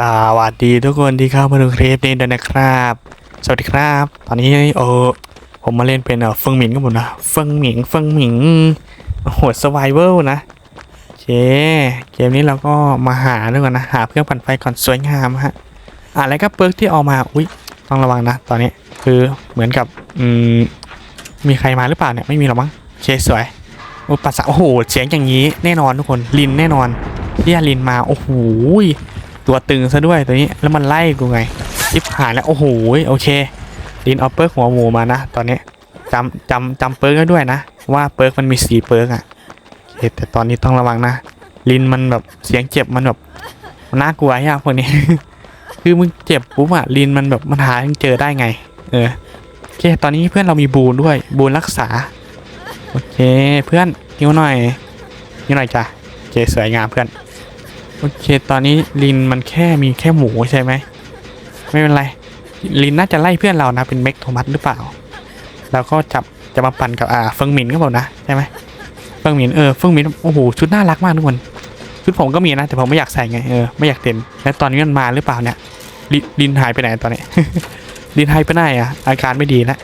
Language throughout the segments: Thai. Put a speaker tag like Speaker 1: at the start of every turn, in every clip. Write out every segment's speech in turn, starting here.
Speaker 1: สวัสดีทุกคนที่เข้ามาดูคลิปนี้ด้วยนะครับ สวัสดีครับ ตอนนี้เออผมมาเล่นเป็นเออเฟิงหมิงกับผมนะเฟิงหมิงเฟิงหมิงโหดสไวเวลนะเค เกมนี้เราก็มาหาด้วยกันนะ หาเพื่อนปั่นไฟก่อนสวยงามฮะอะแล้วก็เปิร์กที่ออกมาอุ้ยต้องระวังนะ ตอนนี้คือเหมือนกับอืมมีใครมาหรือเปล่าเนี่ยไม่มีหรอกมั้งเคสวยโอ้ปัสสาวะโอ้โหเสียงอย่างนี้แน่นอนทุกคนลินแน่นอนที่ลินมาโอ้โห ตัวตึงซะด้วยตัวนี้แล้วมันไล่กูไงชิบหายแล้วโอ้โหโอเคลินเอาเปิร์กหัวหมูมานะตอนนี้จำจำจำเปิร์กด้ด้วยนะ ว่าเปิร์กมันมีสีเปิร์กอะเแต่ตอนนี้ต้องระวังนะลินมันแบบเสียงเจ็บมันแบบน่ากลัวอะพวกนี้ คือมึงเจ็บปุ๊บอะลินมันแบบมันหาเจอได้ไง เออโอเคตอนนี้เพื่อนเรามีบูนด้วยบูนรักษาโอเคเพื่อนยิ้วหน่อยยิ้วหน่อยจ้ะโอเคสวยงามเพื่อน โอเค ตอนนี้ลินมันแค่มีแค่หมูใช่ไหม ไม่เป็นไร ลินน่าจะไล่เพื่อนเรานะ เป็นเม็กโทมัสหรือเปล่า แล้วก็จับจะมาปั่นกับอ่าเฟิงหมินก็บอกนะใช่ไหมเฟิงหมินเออเฟิงหมินโอ้โหชุดน่ารักมากทุกคนชุดผมก็มีนะ แต่ผมไม่อยากใส่ไงเออไม่อยากเต็มแล้วตอนนี้มันมาหรือเปล่าเนี่ยลิลินหายไปไหนตอนนี้ลินหายไปไหนอะอาการไม่ดีแล้ว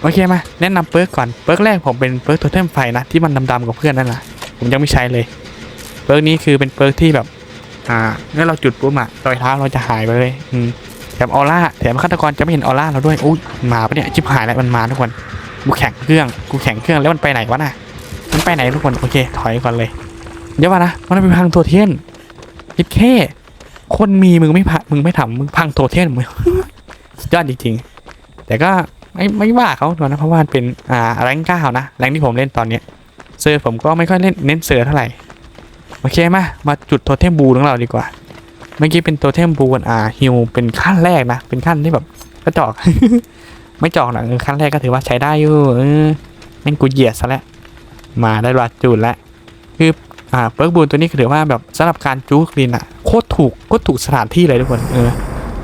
Speaker 1: โอเคมาแนะนำเปิร์กก่อนเปิร์กแรกผมเป็นเปิร์กโทเทมไฟนะที่มันดำๆกับเพื่อนนั่นแหละผมยังไม่ใช้เลยเปิร์กนี้คือเป็นเปิร์กที่แบบ อ่าเมื่อเราจุดปุ๊บอะรอยเท้าเราจะหายไปเลยอืมแถมออร่าแถมฆาตกรจะไม่เห็นออร่าเราด้วยอุ้ยมาปะเนี่ยชิบหายแล้วมันมาทุกคนกูแข่งเครื่องกูแข่งเครื่องแล้วมันไปไหนวะน่ะมันไปไหนทุกคนโอเค ถอยก่อนเลยเดี๋ยวก่อนะมันไปพังโทเทียนคิดแค่คนมีมึงไม่พังมึงไม่ทำมึงพังโทเทียนมึงยอดจริงๆ แต่ก็ไม่ไม่ว่าเขาหรอกนะเพราะว่าเป็นอ่าแรงเก้านะแรงที่ผมเล่นตอนเนี้ยเซอร์ผมก็ไม่ค่อยเล่นเน้นเซอร์เท่าไหร่ โอเคมามาจุดโทเทมบูของเราดีกว่า เมื่อกี้เป็นโทเทมบูอ่าฮิวเป็นขั้นแรกนะ เป็นขั้นที่แบบกระจอก ไม่จอกหรอกขั้นแรกก็ถือว่าใช้ได้อยู่เออแม่งกูเหยียดซะแล้วมาได้รัดจุดแล้วคืออ่าเปิร์กบูนตัวนี้ถือว่าแบบสำหรับการจูกลินอะโคตรถูกโคตรถูกสถานที่เลยทุกคนเออ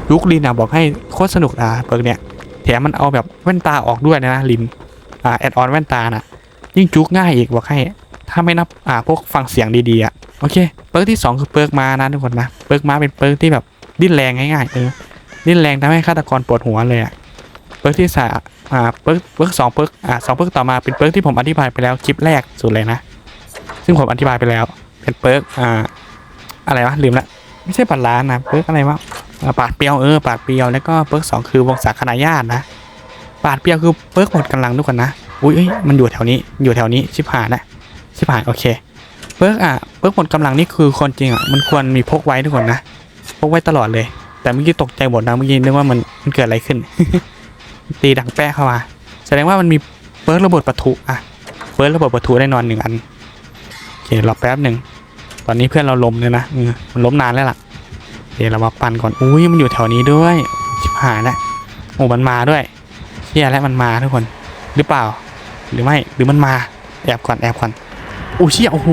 Speaker 1: จูกลินอะบอกให้โคตรสนุกอะเปิร์กเนี้ยแถมมันเอาแบบแว่นตาออกด้วยนะลินอ่าแอดออนแว่นตาน่ะยิ่งจุกง่ายอีกบอกให้ ถ้าไม่นับอ่าพวกฟังเสียงดีๆอะโอเคเปิร์กที่ 2 คือเปิร์กมานะทุกคนนะเปิร์กมาเป็นเปิร์กที่แบบดิ้นแรงง่ายๆเออดิ้นแรงทำให้ฆาตกรปวดหัวเลยอะเปิร์กที่สามอ่าเปิร์กเปิร์กสองเปิร์กอ่าสองเปิร์กต่อมาเป็นเปิร์กที่ผมอธิบายไปแล้วคลิปแรกสุดเลยนะ ซึ่งผมอธิบายไปแล้ว เป็นเปิร์กอ่าอะไรวะลืมละไม่ใช่ปัดล้านนะเปิร์กอะไรวะปาดเปียวเออปาดเปียวแล้วก็เปิร์กสองคือวงศาคณาญาตินะปาดเปียวคือเปิร์กหมดกำลังทุกคนนะอุ้ยมันอยู่แถวนี้อยู่แถวนี้ชิบหายละ ชิบหายโอเคเปิร์กอะเปิร์กหมดกำลังนี่คือคนจริงอะมันควรมีพกไว้ทุกคนนะพกไว้ตลอดเลย แต่เมื่อกี้ตกใจหมดนะเมื่อกี้นึกว่ามันมันเกิดอะไรขึ้น ตีดังแป้เข้ามาแสดงว่ามันมีเปิร์กระเบิดปะทุอะเปิร์กระเบิดปะทุได้นอนหนึ่งอันโอเครอแป๊บหนึ่งตอนนี้เพื่อนเราล้มเลยนะมันล้มนานแล้วล่ะโอเคเรามาปั่นก่อนอุ้ยมันอยู่แถวนี้ด้วยชิบหายแล้วโอ้มันมาด้วยเชี่ยแล้วมันมาทุกคนหรือเปล่า หรือไม่หรือมันมาแอบก่อนแอบก่อน โอ้เชี่ยโอ้โห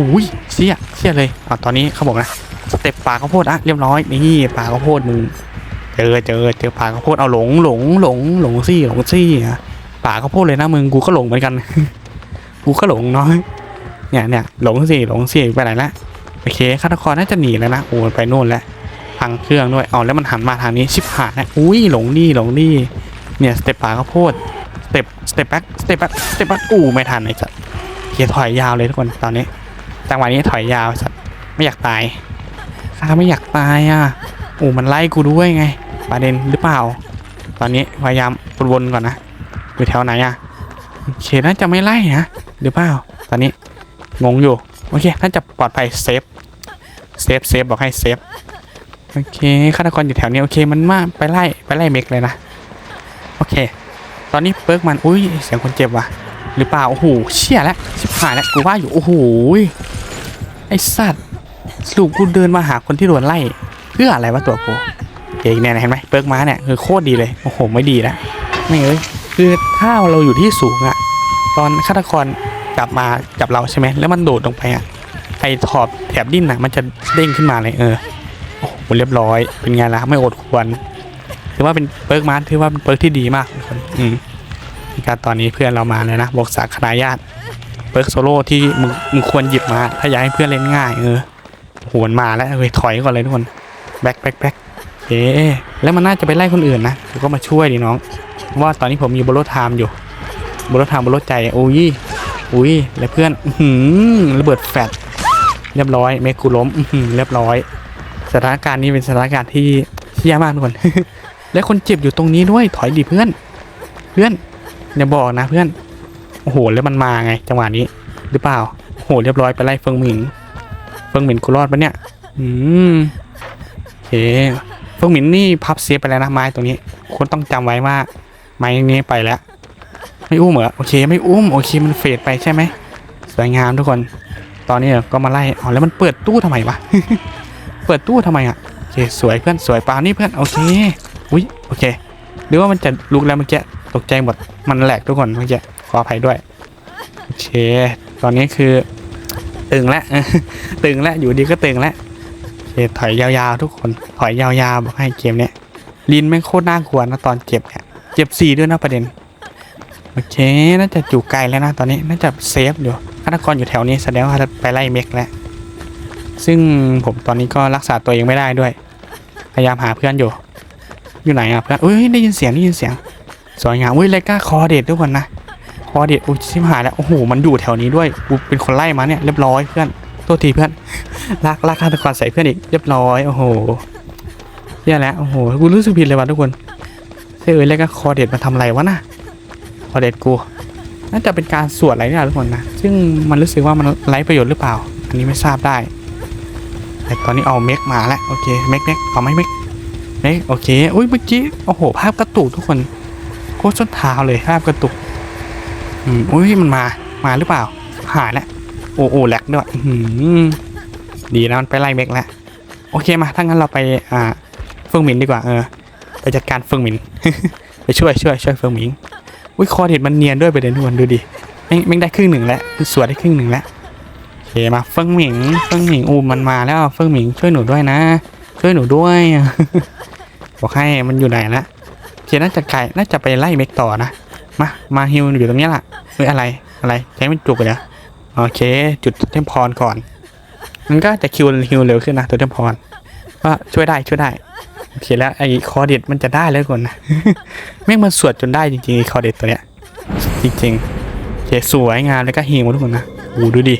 Speaker 1: เชี่ยเชี่ยเลยอะตอนนี้เขาบอกนะสเต็ปป่าข้าวโพดอะเรียบร้อยนี่ป่าข้าวโพดมึงเจอเจอเจอป่าข้าวโพดเอาหลงหลงหลงหลงซี่หลงซี่อะป่าข้าวโพดเลยนะมึงกูก็หลงเหมือนกัน กูก็หลงน้อยเนี่ยเนี่ยหลงซี่หลงซี่ไปไหนละโอเคฆาตกรน่าจะหนีแล้วนะโอ้ไปโน่นแล้วพังเครื่องด้วยเอาแล้วมันหันมาทางนี้ชิบหายนะอุ้ยหลงนี่หลงนี่เนี่ยสเต็ปป่าข้าวโพดสเต็ปสเต็ปแบ็กสเต็ปแบ็กสเต็ปแบ็กอู้ไม่ทันไอ้สัส เขียถอยยาวเลยทุกคนตอนนี้จังหวะนี้ถอยยาวสัตว์ไม่อยากตายข้าไม่อยากตายอะโอ้มันไล่กูด้วยไงประเด็นหรือเปล่า ตอนนี้พยายามวนๆก่อนนะอยู่แถวไหนอะโอเคน่าจะไม่ไล่นะหรือเปล่า ตอนนี้งงอยู่โอเคน่าจะปลอดภัยเซฟเซฟเซฟบอกให้เซฟโอเคฆาตกรอยู่แถวนี้โอเคมันมาไปไล่ไปไล่เมกเลยนะโอเค ตอนนี้เปิร์กมันอุ้ยเสียงคนเจ็บว่ะ หรือเปล่า โอ้โห เชี่ยแล้วชิบหายแล้วกูว่าอยู่โอ้โหไอสัตว์สรุปกูเดินมาหาคนที่โดนไล่เพื่ออะไรวะตัวกูเก่งเนี่ยเห็นไหมเปิร์กม้าเนี่ยคือโคตรดีเลยโอ้โหไม่ดีแล้วไม่เอ้ยคือถ้าเราอยู่ที่สูงอะตอนฆาตกรจับมาจับเราใช่ไหมแล้วมันโดดลงไปอะไอขอบแถบดิ้นอะมันจะเด้งขึ้นมาเลยเออโอ้โหเรียบร้อยเป็นไงล่ะไม่อดควรถือว่าเป็นเปิร์กม้าถือว่าเป็นเปิร์กที่ดีมากทุกคนอืม การตอนนี้เพื่อนเรามาเลยนะบอกสาคณาญาติเปิร์กโซโล่ที่มึงมึงควรหยิบมา ถ้าอยากให้เพื่อนเล่นง่ายเออหมันมาแล้วเฮ้ยถอยก่อนเลยทุกคนแบ็คแบ็คแบ็คเคแล้วมันน่าจะไปไล่คนอื่นนะก็มาช่วยดิน้อง ว่าตอนนี้ผมมีบนรถไทม์อยู่บนรถไทม์บนรถใจโอ้ยอุ้ยแล้วเพื่อนหือระเบิดแฟดเรียบร้อยเมกูล้มอื้อหือเรียบร้อย สถานการณ์นี้เป็นสถานการณ์ที่ที่แย่มากทุกคนและคนเจ็บอยู่ตรงนี้ด้วยถอยดิเพื่อน เพื่อน อย่าบอกนะเพื่อน โอ้โห แล้วมันมาไง จังหวะนี้ หรือเปล่าโอ้โห เรียบร้อยไปไล่เฟิงหมิง เฟิงหมิงกูรอดปะเนี่ย อืมโอเค เฟิงหมิงนี่พับเซฟไปแล้วนะไม้ตรงนี้ คนต้องจำไว้ว่า ไม้นี้ไปแล้ว ไม่อุ้มเหรอ โอเค ไม่อุ้ม โอเค มันเฟดไปใช่ไหม สวยงามทุกคน ตอนนี้ก็มาไล่อ๋อแล้วมันเปิดตู้ทำไมวะ เปิดตู้ทำไมอะ โอเค สวยเพื่อน สวยปานี่เพื่อน โอเค อุ้ย โอเค หรือว่ามันจะลุกแล้วเมื่อกี้ ตกใจหมด มันแหลกทุกคนเมื่อกี้ขออภัยด้วยโอเค ตอนนี้คือตึงแล้วตึงแล้วอยู่ดีก็ตึงแล้วโอเคถอยยาวๆ ทุกคนถอยยาวๆบอกให้เกมเนี้ยลินแม่งโคตรน่ากลัวนะตอนเจ็บเนี่ยเจ็บสี่ด้วยนะประเด็นโอเคน่าจะอยู่ไกลแล้วนะตอนนี้น่าจะเซฟอยู่ฆาตกรอยู่แถวนี้แสดงว่าไปไล่เมกแล้วซึ่งผมตอนนี้ก็รักษาตัวเองไม่ได้ด้วย พยายามหาเพื่อนอยู่ อยู่ไหนอะเพื่อนเอ้ยได้ยินเสียงได้ยินเสียง สวยงามอุ้ยเลก้าคอเดททุกคนนะคอเดทอุ้ยชิบหายแล้วโอ้โหมันอยู่แถวนี้ด้วยกูเป็นคนไล่มาเนี่ยเรียบร้อยเพื่อนโทษทีเพื่อนลากลากฆาตกรใส่เพื่อนอีกเรียบร้อยโอ้โหเหี้ยแล้วโอ้โหกูรู้สึกผิดเลยว่ะทุกคนเฮ้ยเอ้ยเลก้าคอเดทมาทำอะไรวะน่ะคอเดทกูน่าจะเป็นการสวดอะไรเนี่ยทุกคนนะซึ่งมันรู้สึกว่ามันไร้ประโยชน์หรือเปล่า อันนี้ไม่ทราบได้ แต่ตอนนี้เอาเมกมาแล้วโอเคเมกเมกเอาไหมเมกเมกโอเคอุ้ยเมื่อกี้โอ้โหภาพกระตุกทุกคน โคตรส้นเท้าเลยภาพกระตุกอืมอุ้ยมันมามาหรือเปล่า หายแล้วโอ้โอ้แหลกด้วยอื้อหือดีนะมันไปไล่เมกแล้วโอเคมาถ้างั้นเราไปอ่าเฟิงหมินดีกว่าเออไปจัดการเฟิงหมินไปช่วยช่วยช่วยเฟิงหมิงอุ้ยคอเด็ดมันเนียนด้วยไปเดินทุกคนดูดิแม่งแม่งได้ครึ่งหนึ่งแล้วสวยได้ครึ่งหนึ่งแล้วโอเคมาเฟิงหมิงเฟิงหมิงอูมันมาแล้วเฟิงหมิงช่วยหนูด้วยนะ ช่วยหนูด้วยบอกให้มันอยู่ไหนละ เคน่าจะไกลน่าจะไปไล่เมกต่อนะ มา มาฮิวอยู่ตรงนี้ล่ะเฮ้ยอะไร อะไรใช้มันจุกเลยนะโอเค จุดเทมพรก่อน มันก็จะคิวฮิวเร็วขึ้นนะตัวเทมพรก็ช่วยได้ช่วยได้โอเคแล้วไอ้คอเด็ดมันจะได้แล้วก่อนนะแม่งมันสวดจนได้จริงๆไอ้คอเด็ดตัวเนี้ย จริงๆโอเคสวยงามแล้วก็ฮิวทุกคนนะโอ้ดูดิ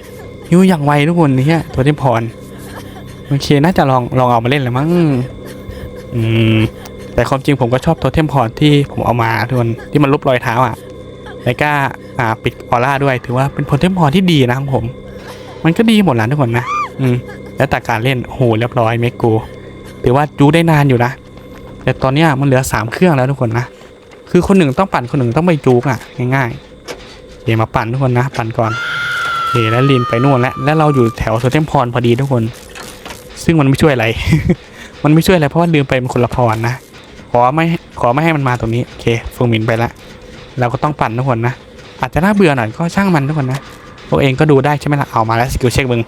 Speaker 1: ฮิวอย่างไวทุกคนเนี่ยตัวเที่พรโอเคน่าจะลองลองเอามาเล่นแหละมั้งอืม แต่ความจริงผมก็ชอบตัวเทมพรที่ผมเอามาทุกคนที่มันลบรอยเท้าอะแล้วก็อ่าปิดออร่าด้วยถือว่าเป็นผลเทมพรที่ดีนะของผม มันก็ดีหมดแหละทุกคนนะอืมแล้วแต่การเล่นโหเรียบร้อยเมกกูถือว่าจูได้นานอยู่นะ แต่ตอนนี้มันเหลือสามเครื่องแล้วทุกคนนะ คือคนหนึ่งต้องปั่นคนหนึ่งต้องไปจูกอะ ง่ายๆเดี๋ยวมาปั่นทุกคนนะ ปั่นก่อนโอเคแล้วลินไปนู่นแล้วแล้วเราอยู่แถวโซเทมพรพอดีทุกคน ซึ่งมันไม่ช่วยอะไร มันไม่ช่วยอะไรเพราะว่าลืมไปเป็นคนละพรนะ ขอไม่ขอไม่ให้มันมาตรงนี้โอเคฟงหมินไปละเราก็ต้องปั่นทุกคนนะ อาจจะน่าเบื่อหน่อยก็ช่างมันทุกคนนะตัวเองก็ดูได้ใช่ไหมล่ะเอามาแล้วสกิลเช็คมึง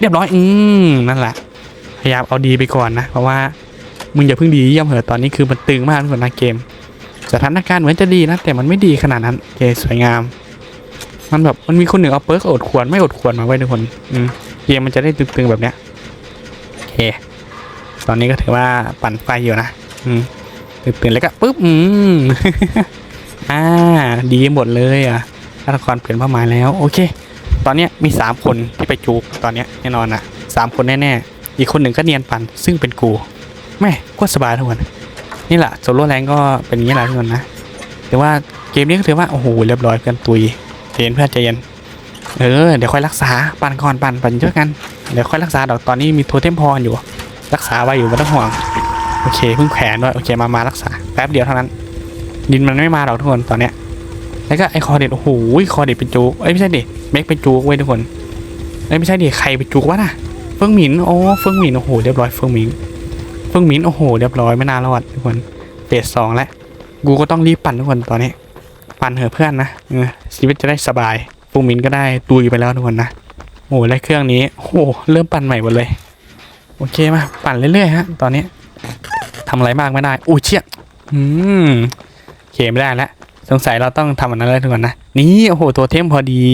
Speaker 1: เรียบร้อยอืมนั่นแหละพยายามเอาดีไปก่อนนะเพราะว่ามึงอย่าเพิ่งดีเยี่ยมเหอะตอนนี้คือมันตึงมากทุกคนนะเกมสถานการณ์เหมือนจะดีนะ แต่มันไม่ดีขนาดนั้นโอเคสวยงาม มันแบบมันมีคนหนึ่งเอาเปิร์กอดควรไม่อดควรมาไว้ทุกคนอืมเกมมันจะได้ตึงๆแบบเนี้ยโอเค ตอนนี้ก็ถือว่าปั่นไฟอยู่นะ อืม ตื่นแล้วก็ปุ๊บ อืมอ่า ดีหมดเลยอะฆาตกรเปลี่ยนเป้าหมายแล้ว โอเค ตอนเนี้ยมีสามคนที่ไปจูบตอนเนี้ยแน่นอนนะสามคนแน่ๆ อีกคนหนึ่งก็เนียนปัน ซึ่งเป็นกู แม่โคตรสบายทุกคนนี่แหละโซโล่แรงก็เป็นอย่างนี้แหละทุกคนนะ แต่ว่าเกมนี้ก็ถือว่า โอ้โห เรียบร้อยเพื่อนตุยเย็นเพื่อนใจเย็นเออ เดี๋ยวค่อยรักษาปันก่อนปันปันเยอะกัน เดี๋ยวค่อยรักษาดอกตอนนี้มีโทเทมพรอยู่ รักษาไว้อยู่ไม่ต้องห่วง โอเคเพิ่งแขวนด้วยโอเคมามารักษาแป๊บเดียวเท่านั้น ดินมันไม่มาหรอกทุกคนตอนเนี้ยแล้วก็ไอคอเด็ดโอ้โหคอเด็ดเป็นจูเอ้ยไม่ใช่ดิเมกเป็นจูเว้ยทุกคนเอ้ยไม่ใช่ดิใครเป็นจูวะน่ะเฟิงหมินโอ้เฟิงหมินโอ้โหเรียบร้อยเฟิงหมินเฟิงหมินโอ้โหเรียบร้อยไม่น่ารอดทุกคนเฟสสองแล้วกูก็ต้องรีบปั่นทุกคนตอนนี้ ปั่นเหอะเพื่อนนะเออชีวิตจะได้สบายฟูมินก็ได้ตุยไปแล้วทุกคนนะโอ้โหและเครื่องนี้โอ้โหเริ่มปั่นใหม่หมดเลย โอเคมาปั่นเรื่อยๆฮะตอนนี้ ทำอะไรมากไม่ได้อู้เชี่ยอืมเคไม่ได้แล้วสงสัยเราต้องทำอันนั้นแล้วทุกคนนะ นี่โอ้โหตัวเทมพอดี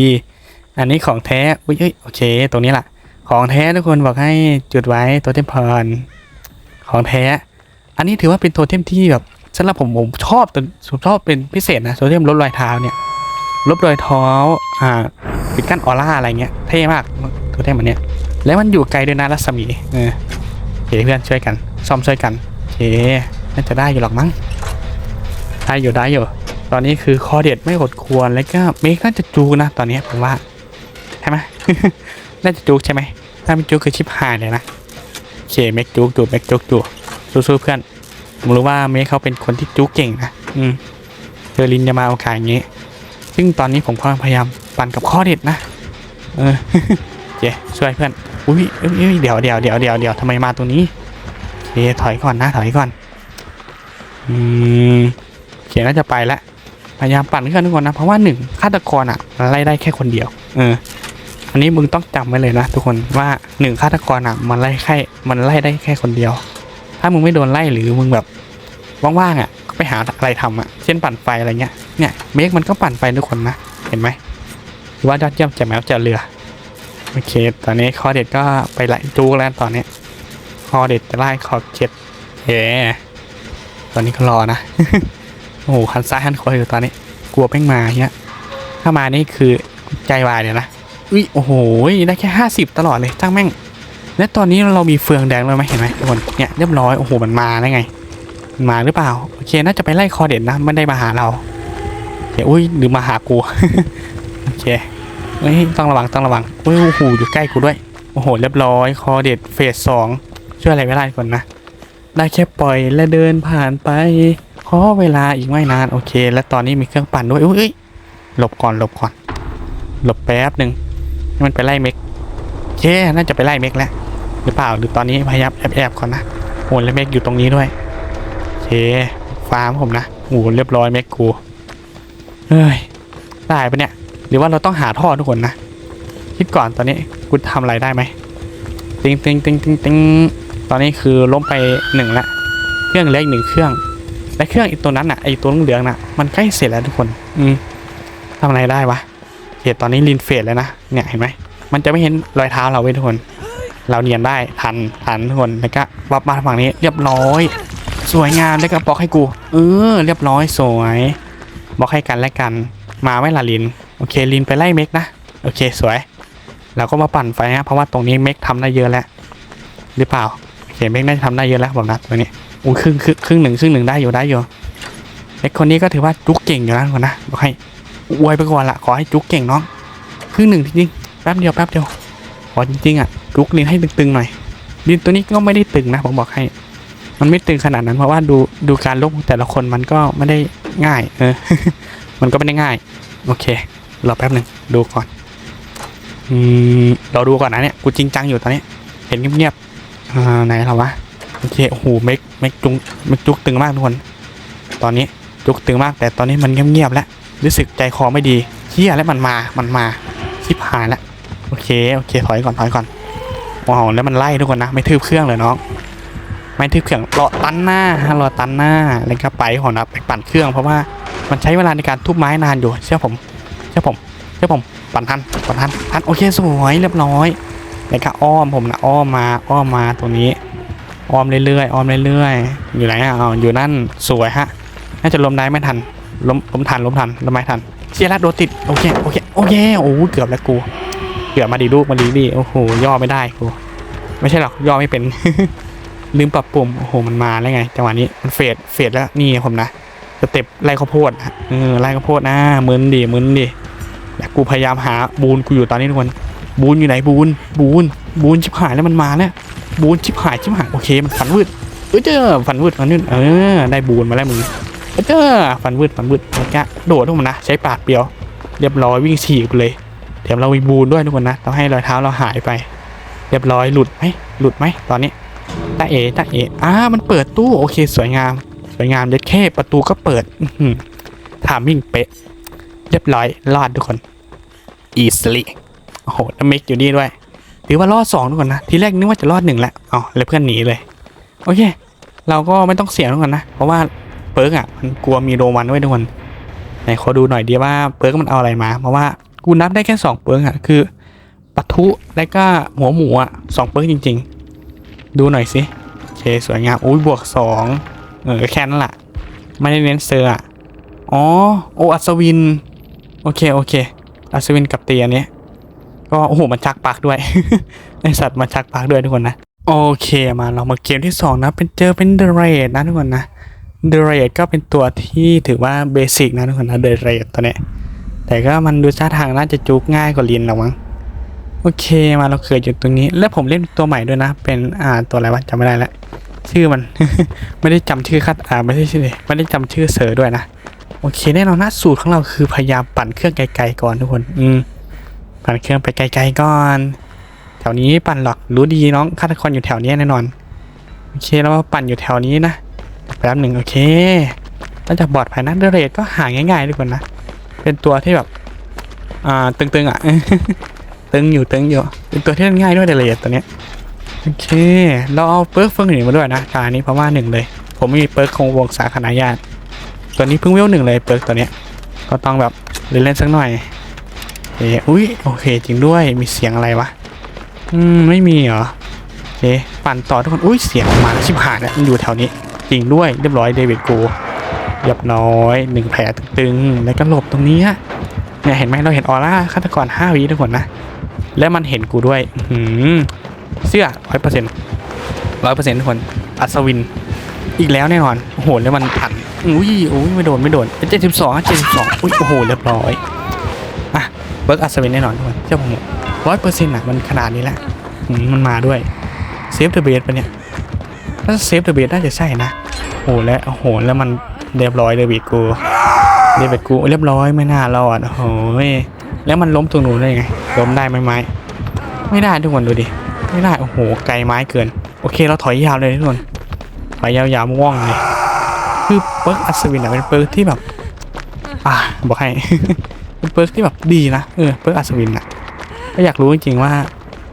Speaker 1: อันนี้ของแท้อุ้ยเอ้ยโอเค ตรงนี้แหละของแท้ทุกคนบอกให้จุดไว้ตัวเทมพรของแท้ อันนี้ถือว่าเป็นโทเทมที่แบบสำหรับผมผมชอบตัวผมชอบเป็นพิเศษนะโทเทมลดรอยเท้าเนี่ยลบรอยเท้าอ่าปิดกั้นออร่าอะไรเงี้ยเท่มากโทเทมอันเนี้ยแล้วมันอยู่ไกลด้วยนะรัศมีเออเคเพื่อนช่วยกันซ่อมช่วยกัน น่าจะได้อยู่หรอกมั้งได้อยู่ได้อยู่ ตอนนี้คือคอเด็ดไม่อดควรแล้วก็เมคน่าจะจูนะ ตอนนี้ผมว่าใช่ไหมน่าจะจูใช่ไหมถ้าไม่จูคือชิปหายเลยนะโอเคเมคจูจูเมคจูจูสู้ๆเพื่อนผมรู้ว่าเมคเขาเป็นคนที่จูเก่งนะอืมเดอรินจะมาเอาขายอย่างนี้ ซึ่งตอนนี้ผมก็พยายามปั่นกับข้อเด็ดนะ เออโอเคช่วยเพื่อน อุ้ยเดี๋ยวเดี๋ยวเดี๋ยวเดี๋ยวเดี๋ยวทำไมมาตรงนี้ เคถอยก่อนนะถอยก่อน อืมโอเคน่าจะไปแล้วพยายามปั่นเครื่องทุกคนนะ เพราะว่าหนึ่งฆาตกรอะมันไล่ได้แค่คนเดียว เออ อันนี้มึงต้องจำไว้เลยนะทุกคนว่าหนึ่งฆาตกรอะมันไล่แค่มันไล่ได้แค่คนเดียว ถ้ามึงไม่โดนไล่หรือมึงแบบว่างๆอะไปหาอะไรทำอะเช่นปั่นไฟอะไรเงี้ยเนี่ยเมฆมันก็ปั่นไฟทุกคนนะเห็นไหมว่ายอดเยี่ยมจะแมวจะเรือโอเค ตอนนี้คอเด็ดก็ไปไล่จูแล้วตอนนี้ คอเด็ดจะไล่คอเจ็ดเฮ้ตอนนี้ก็รอนะ โอ้โหหันซ้ายหันขวาอยู่ตอนนี้ กลัวแม่งมาเนี้ย ถ้ามานี่คือใจวายเลยนะอุ้ยโอ้โหได้แค่ห้าสิบตลอดเลยจ้างแม่ง และตอนนี้เรามีเฟืองแดงเลยไหมเห็นไหมทุกคนเนี่ยเรียบร้อยโอ้โหมันมาได้ไงมันมาหรือเปล่าโอเคน่าจะไปไล่คอเด็ดนะไม่ได้มาหาเราโอเคอุ้ยหรือมาหากูโอเคเฮ้ยต้องระวังต้องระวังอุ้ยโอ้โหอยู่ใกล้กูด้วยโอ้โหเรียบร้อยคอเด็ดเฟสสอง ช่วยอะไรไม่ได้ก่อนนะ ได้แค่ปล่อยและเดินผ่านไปขอเวลาอีกไม่นานโอเค และตอนนี้มีเครื่องปั่นด้วยอุ้ยหลบก่อนหลบก่อน หลบแป๊บหนึ่งมันไปไล่เมกโอเคน่าจะไปไล่เมกแล้วหรือเปล่าหรือตอนนี้พยายามแอบๆก่อนนะโอ้แล้วเมกอยู่ตรงนี้ด้วยโอเคฟาร์มผมนะโอ้เรียบร้อยเมกกูเฮ้ยได้ปะเนี่ยหรือว่าเราต้องหาท่อทุกคนนะ คิดก่อนตอนนี้กูทำอะไรได้ไหมติงติงติงติงติง ตอนนี้คือล้มไปหนึ่งละเครื่องเล็กหนึ่งเครื่อง และเครื่องอีกตัวนั้นอะไอตัวเหลืองน่ะมันใกล้เสร็จแล้วทุกคน อืมทำอะไรได้วะเห็นตอนนี้ลินเฟดแล้วนะเนี่ยเห็นไหมมันจะไม่เห็นรอยเท้าเราเว้ยทุกคน เราเนียนได้ทันทันทุกคนแล้วก็วับมาฝั่งนี้เรียบร้อย สวยงามแล้วก็บล็อกให้กูเออเรียบร้อยสวยบล็อกให้กันและกันมาไว้ละลินโอเคลินไปไล่เมกนะโอเคสวยเราก็มาปั่นไฟฮะเพราะว่าตรงนี้เมกทำได้เยอะแล้วหรือเปล่า โอเคเมกน่าจะทำได้เยอะแล้วผมนะตัวนี้อุ้ยครึ่งครึ่งครึ่งหนึ่งครึ่งหนึ่งได้อยู่ได้อยู่เด็กคนนี้ก็ถือว่าจุกเก่งอยู่นะทุกคนนะบอกให้อวยไปก่อนละขอให้จุกเก่งน้องครึ่งหนึ่งจริงๆแป๊บเดียวแป๊บเดียวขอจริงๆอะจุกลินให้ตึงๆหน่อยลินตัวนี้ก็ไม่ได้ตึงนะผมบอกให้ มันไม่ตึงขนาดนั้นเพราะว่าดูดูการลบของแต่ละคนมันก็ไม่ได้ง่าย เออ มันก็ไม่ได้ง่าย โอเครอแป๊บหนึ่งดูก่อน อืมเราดูก่อนนะเนี่ยกูจริงจังอยู่ตอนนี้ เห็นเงียบๆ อ่าไหนเราวะโอเคโอ้โหเมกเมกจุงเมกจุกตึงมากทุกคน ตอนนี้จุกตึงมาก แต่ตอนนี้มันเงียบๆแล้วรู้สึกใจคอไม่ดีเฮียแล้วมันมามันมาชิบหายแล้วโอเคโอเคถอยก่อนถอยก่อนว้าวแล้วมันไล่ทุกคนนะ ไม่ทืบเครื่องเลยน้องไม่ทืบเครื่องรอตันหน้ารอตันหน้าแล้วก็ไปหอนะไปปั่นเครื่องเพราะว่ามันใช้เวลาในการทุบไม้นานอยู่เชื่อผมเชื่อผมเชื่อผมปั่นทันปั่นทันทันโอเคสวยเรียบร้อย แล้วก็อ้อมผมนะอ้อมมาอ้อมมาตรงนี้ อ้อมเรื่อยๆอ้อมเรื่อยๆ อยู่ไหนอะอ๋ออยู่นั่นสวยฮะ น่าจะล้มได้ไม่ทันล้มล้มทันล้มทันล้มไม่ทันเชียร์ลัดโดนติดโอเคโอเคโอเคโอ้เกือบแล้วกู เกือบมาดีลูกมาดีดิโอ้โหย่อไม่ได้กู ไม่ใช่หรอกย่อไม่เป็น ลืมปรับปุ่มโอ้โหมันมาแล้วไงจังหวะนี้มันเฟดเฟดแล้วนี่ผมนะสเต็ปไล่ข้าวโพดเออไล่ข้าวโพดนะมึนดิมึนดิแต่กูพยายามหาบูนกูอยู่ตอนนี้ทุกคน บูนอยู่ไหนบูนบูนบูนชิบหายแล้วมันมาแล้วบูนชิบหายชิบหายโอเคมันฝันวืดเออเจ้าฝันวืดฝันวืดเออได้บูนมาแล้วมึงเออเจ้าฝันวืดฝันวืดแล้วก็โดดทุกคนนะใช้ปาดเปียว เรียบร้อยวิ่งฉีกไปเลยแถมเรามีบูนด้วยทุกคนนะต้องให้รอยเท้าเราหายไป เรียบร้อยหลุดไหมหลุดไหมตอนนี้ตาเอตาเออ่ามันเปิดตู้โอเค สวยงาม สวยงามเด็ดแค่ประตูก็เปิดอืถามวิ่งเป๊ะเรียบร้อยรอดทุกคน easily โอ้โหแล้วเมกอยู่นี่ด้วย ถือว่ารอดสองทุกคนนะ ทีแรกนึกว่าจะรอดหนึ่งแหละอ๋อแล้วเพื่อนหนีเลย โอเค เราก็ไม่ต้องเสี่ยงทุกคนนะ เพราะว่าเปิร์กอะมันกลัวมีโรมันไว้ทุกคนไหนขอดูหน่อยดีว่าเปิร์กมันเอาอะไรมา เพราะว่ากูนับได้แค่สองเปิร์กอะคือปะทุและก็หัวหมูอะสองเปิร์กจริง ๆ ดูหน่อยสิโอเคสวยงามอุ้ยบวกสองเออแค่นั้นแหละไม่ได้เน้นเซอร์อะอ๋อโออัศวิน โอเค โอเค อัศวินกับเตียเนี้ย ก็โอ้โหมันชักปากด้วย ไอสัตว์มันชักปากด้วยทุกคนนะ โอเคมาเรามาเกมที่สองนะ เป็นเจอเป็นเดเรดนะทุกคนนะเดเรดก็เป็นตัวที่ถือว่าเบสิกนะทุกคนนะเดเรดตัวเนี้ยแต่ก็มันดูท่าทางน่าจะจุกง่ายกว่าลินหรอกมั้งโอเคมาเราเคยอยู่ตรงนี้ แล้วผมเล่นตัวใหม่ด้วยนะ เป็นอ่าตัวอะไรวะจำไม่ได้ละชื่อมัน ไม่ได้จำชื่อคัดอ่าไม่ใช่ชื่อเลยไม่ได้จำชื่อเสือด้วยนะโอเคแน่นอนนะสูตรของเราคือพยายามปั่นเครื่องไกลๆก่อนทุกคน อืม ปั่นเครื่องไปไกลๆก่อน แถวนี้ปั่นหรอกรู้ดีน้องฆาตกรอยู่แถวนี้แน่นอน โอเคแล้วมาปั่นอยู่แถวนี้นะแป๊บหนึ่งโอเคน่าจะปลอดภัยนะเดเรทก็หาง่ายๆทุกคนนะ เป็นตัวที่แบบ อ่า ตึงๆอะ ตึงอยู่ตึงอยู่เป็นตัวที่เล่นง่ายด้วยเดเรทตัวเนี้ยโอเค เราเอาเปิร์กเฟิงหนึ่งมาด้วยนะการนี้เพราะว่าหนึ่งเลย ผมมีเปิร์กคงวงสาขนาญาติตัวนี้เพิ่งเวลหนึ่งเลยเปิร์กตัวเนี้ย ก็ต้องแบบเล่นๆสักหน่อย เอออุ้ยโอเคจริงด้วยมีเสียงอะไรวะอืมไม่มีเหรอโอเคปั่นต่อทุกคนอุ้ยเสียงมาชิบหายแล้วมันอยู่แถวนี้ จริงด้วยเรียบร้อยเดวิดกูเรียบร้อยหนึ่งแผลตึงๆแล้วก็หลบตรงนี้เนี่ยเห็นไหมเราเห็นออร่าฆาตกรห้าวิทุกคนนะ แล้วมันเห็นกูด้วยหือเสื้อร้อยเปอร์เซ็นต์ร้อยเปอร์เซ็นต์ทุกคนอัศวิน อีกแล้วแน่นอนโอ้โหแล้วมันผันอุ้ยอุ้ยไม่โดนไม่โดนเจ็ดสิบสองเจ็ดสิบสองอุ้ยโอ้โหเรียบร้อย บิร์กอัศวินแน่นอนทุกคนเชื่อผมร้อยเปอร์เซ็นต์อะมันขนาดนี้แหละอืมมันมาด้วยเซฟเดอะเบสปะเนี่ยถ้าเซฟเดอะเบสน่าจะใช่นะโอ้โหแล้วโอ้โหแล้วมันเรียบร้อยเดวิดกูเดวิดกูเรียบร้อยไม่น่ารอดโอ้ยแล้วมันล้มตรงนู้นได้ไงล้มได้ไหมไม้ไม่ได้ทุกคนดูดิไม่ได้โอ้โหไกลไม้เกิน โอเคเราถอยยาวเลยทุกคนถอยยาวๆม่วงเลยคือเปิร์กอัศวินอะเป็นเปิร์กที่แบบ อ่าบอกให้ เป็นเปิร์กที่แบบดีนะเออเปิร์กอัศวินอะก็อยากรู้จริงๆว่า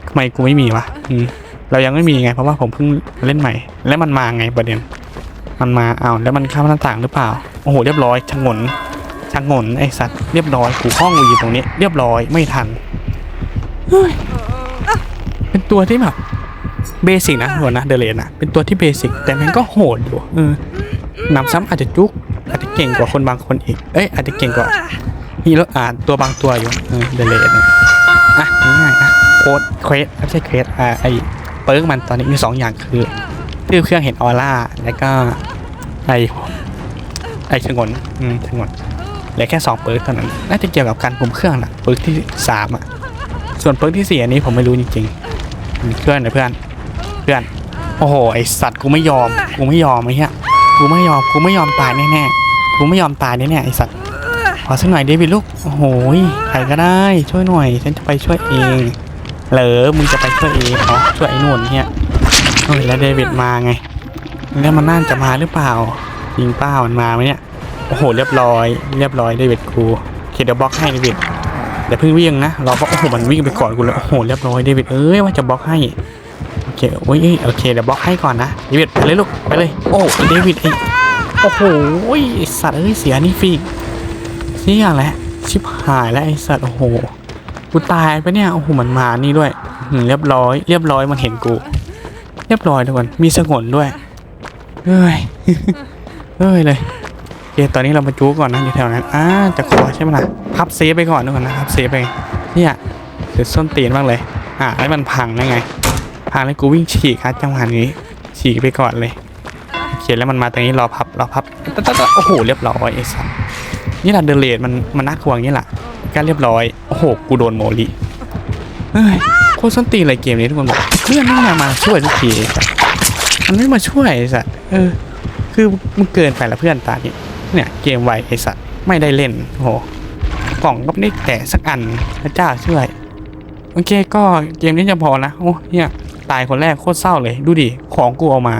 Speaker 1: ทำไมกูไม่มีวะอืมเรายังไม่มีไงเพราะว่าผมเพิ่งเล่นใหม่ แล้วมันมาไงประเด็น มันมาเอาแล้วมันข้ามหน้าต่างหรือเปล่าโอ้โหเรียบร้อยชะงนชะงนไอสัตว์เรียบร้อยกูห้องวีตรงนี้ เรียบร้อยไม่ทันเฮ้ยเป็นตัวที่แบบเบสิกนะหัวนะเดเลนนะเป็นตัวที่เบสิกแต่มันก็โหดอยู่เออนำซ้ำอาจจะจุกอาจจะเก่งกว่าคนบางคนอีกเอ้ยอาจจะเก่งกว่า ฮีโร่อ่าตัวบางตัวอยู่เดเลนเนี่ยอะง่ายๆนะโค้ดเควสไม่ใช่เควสอ่าไอเปิร์กมันตอนนี้มีสองอย่างคือชื่อเครื่องเห็นออร่าแล้วก็ไอไอชงนอืมชงนเหลือแค่สองเปิร์กเท่านั้นน่าจะเกี่ยวกับการคุมเครื่องนะเปิร์กที่สามอะส่วนเปิร์กที่สี่อันนี้ผมไม่รู้จริงๆเพื่อนนะเพื่อนเพื่อนโอ้โหไอสัตว์กูไม่ยอมกูไม่ยอมไอ้เหี้ยกูไม่ยอมกูไม่ยอมตายแน่ๆกูไม่ยอมตายแน่ๆไอสัตว์ ขอสักหน่อยเดวิดลูก โอ้โหใครก็ได้ ช่วยหน่อย ฉันจะไปช่วยเอง เหรอมึงจะไปช่วยเองอ๋อช่วยไอ้นุ่นเนี่ยเฮ้ยแล้วเดวิดมาไง แล้วมันน่าจะมาหรือเปล่าจริงเปล่ามันมาไหมเนี่ย โอ้โห เรียบร้อย เรียบร้อยเดวิดกูโอเคเดบล็อกให้เดวิดเดี๋ยวเพิ่งวิ่งนะ รอเพราะโอ้โห มันวิ่งไปก่อนกูเลยโอ้โห เรียบร้อยเดวิด เอ้ยว่าจะบล็อกให้ โอเคโอ้ยโอเค เดี๋ยวบล็อกให้ก่อนนะ เดวิดไปเลยลูก ไปเลย โอ้ เดวิดไอโอ้โหสัตว์เอ้ยเสียนี่ฟรี เสียแหละชิบหายแล้วไอสัตว์โอ้โหกูตายไปเนี่ยโอ้โหมันมานี่ด้วยเรียบร้อย เรียบร้อยมันเห็นกู เรียบร้อยทุกคนมีสงนด้วยเฮ้ยเฮ้ยเลยโอเคตอนนี้เรามาจู๊ก่อนนะอยู่แถวนั้นอ่าจะขอใช่ไหมล่ะพับเซฟไปก่อนทุกคนนะพับเซฟไปเนี่ยเดี๋ยวส้นตีนบ้างเลยอ่าให้มันพังได้ไงพาแล้วกูวิ่งฉีกครับจังหวะนี้ฉีกไปก่อนเลยเขียนแล้วมันมาตรงนี้รอพับรอพับโอ้โหเรียบร้อยไอ้สัส นี่แหละเดเลดมันมันน่ากลัวอย่างนี้แหละก็เรียบร้อย โอ้โห กูโดนโมลีเฮ้ยโคตรส้นตีนเลยเกมนี้ทุกคนบอกเพื่อนไม่มามาช่วยทุกทีไอ้สัสมันไม่มาช่วยไอ้สัสเออ คือมึงเกินไปละเพื่อนตานี่เนี่ยเกมไวไอ้สัสไม่ได้เล่นโอ้โหกล่องก็ไม่ได้แตะสักอันพระเจ้าช่วยโอเคก็เกมนี้จะพอนะโอ้เนี่ยตายคนแรกโคตรเศร้าเลย ดูดิของกูเอามา